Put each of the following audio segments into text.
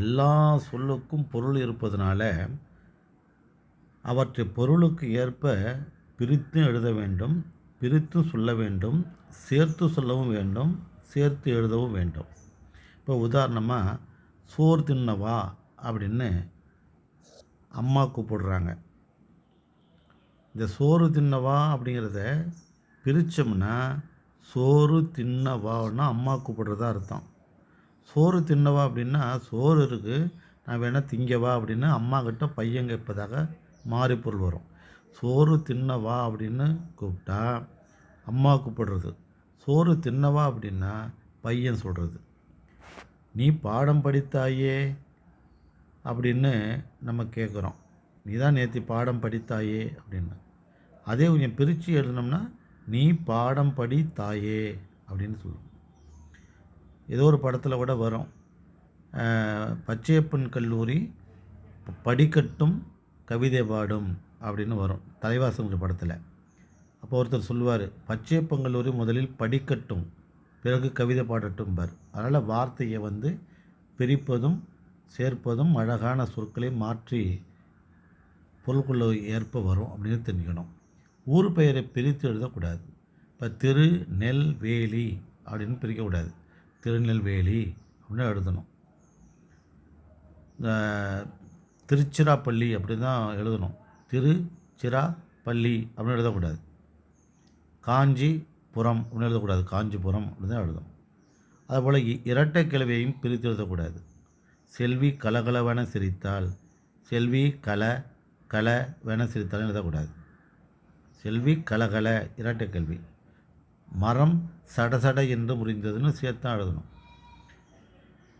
எல்லா சொல்லுக்கும் பொருள் இருப்பதனால அவற்றை பொருளுக்கு ஏற்ப பிரித்து எழுத வேண்டும் பிரித்து சொல்ல வேண்டும் சேர்த்து சொல்லவும் வேண்டும் சேர்த்து எழுதவும் வேண்டும். இப்போ உதாரணமாக சோறு தின்னவா அப்படின்னு அம்மா கூப்பிடுறாங்க. இந்த சோறு தின்னவா அப்படிங்கிறத பிரித்தோம்னா சோறு தின்னவான்னா அம்மா கூப்பிடுறதா அர்த்தம். சோறு தின்னவா அப்படின்னா சோறு இருக்குது நான் வேணால் திங்கவா அப்படின்னு அம்மாக்கிட்ட பையன் கேட்பதாக மாறி பொருள் வரும். சோறு தின்னவா அப்படின்னு கூப்பிட்டா அம்மா கூப்பிடுறது. சோறு தின்னவா அப்படின்னா பையன் சொல்கிறது நீ பாடம் படித்தாயே? அப்படின்னு நம்ம கேட்குறோம் நீ தான் நேற்று பாடம் படித்தாயே? அப்படின்னு. அதே கொஞ்சம் பிரித்து எழுதினோம்னா நீ பாடம் படி தாயே அப்படின்னு சொல்லுவோம். ஏதோ ஒரு படத்தில் கூட வரும். பச்சையப்பன் கல்லூரி படிக்கட்டும் கவிதை பாடும் அப்படின்னு வரும். தலைவாசங்கிற படத்தில். அப்போ ஒருத்தர் சொல்லுவார் பச்சையப்பன் கல்லூரி முதலில் படிக்கட்டும் பிறகு கவிதை பாடட்டும் பார் அதனால் வார்த்தையை வந்து பிரிப்பதும் சேர்ப்பதும் அழகான சொற்களை மாற்றி பொருள்குள்ள ஏற்ப வரும் அப்படின்னு தெரிஞ்சுக்கணும். ஊர் பெயரை பிரித்து எழுதக்கூடாது. இப்போ திரு நெல் வேலி அப்படின்னு பிரிக்கக்கூடாது. திருநெல்வேலி அப்படின்னு எழுதணும். திருச்சிராப்பள்ளி அப்படி தான் எழுதணும். திருச்சிராப்பள்ளி அப்படின்னு எழுதக்கூடாது. காஞ்சிபுரம் அப்படின்னு எழுதக்கூடாது. காஞ்சிபுரம் அப்படின்னு தான் எழுதணும். அதுபோல் இரட்டை கிழவியையும் பிரித்து எழுதக்கூடாது. செல்வி கலகலவென சிரித்தால் செல்வி கல கலவென சிரித்தால் எழுதக்கூடாது. செல்வி கலகல இரட்டை கேள்வி மரம் சடசட என்று முறிந்ததுன்னு சேர்த்து தான் எழுதணும்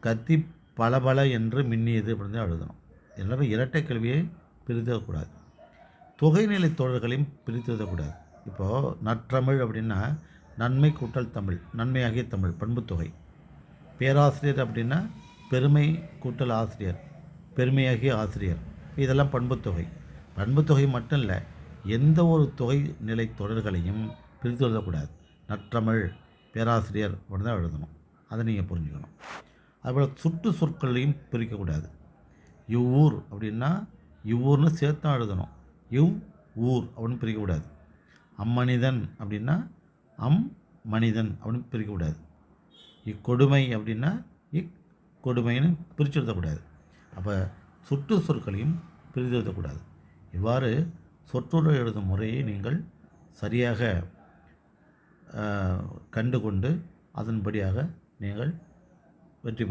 கத்தி பளபள என்று மின்னியது அப்படின்னு தான் எழுதணும் எல்லாமே இரட்டை கல்வியை பிரித்தக்கூடாது தொகைநிலை தொடர்களையும் பிரித்துவிடக்கூடாது இப்போது நற்றமிழ் அப்படின்னா நன்மை கூட்டல் தமிழ் நன்மையாகிய தமிழ் பண்புத்தொகை பேராசிரியர் அப்படின்னா பெருமை கூட்டல் ஆசிரியர் பெருமையாகிய ஆசிரியர். இதெல்லாம் பண்புத்தொகை பண்புத்தொகை மட்டும் இல்லை எந்த ஒரு தொகை நிலை தொடர்களையும் பிரித்து எழுதக்கூடாது நற்றமிழ் பேராசிரியர் அப்படின்னு தான் எழுதணும். அதை நீங்கள் புரிஞ்சுக்கணும். அதுபோல் சுட்டு சொற்களையும் பிரிக்கக்கூடாது. இவ்வூர் அப்படின்னா இவ்வூர்னு சேர்த்து தான் எழுதணும். இவ் ஊர் அப்படின்னு பிரிக்கக்கூடாது. அம்மனிதன் அப்படின்னா அம் மனிதன் அப்படின்னு பிரிக்கக்கூடாது. இக்கொடுமை அப்படின்னா இக் கொடுமைன்னு பிரித்து அப்போ சுற்று சொற்களையும் பிரித்து இவ்வாறு சொற்றொடர் எழுதும் முறையை நீங்கள் சரியாக கண்டுகொண்டு அதன்படியாக நீங்கள் வெற்றி பெற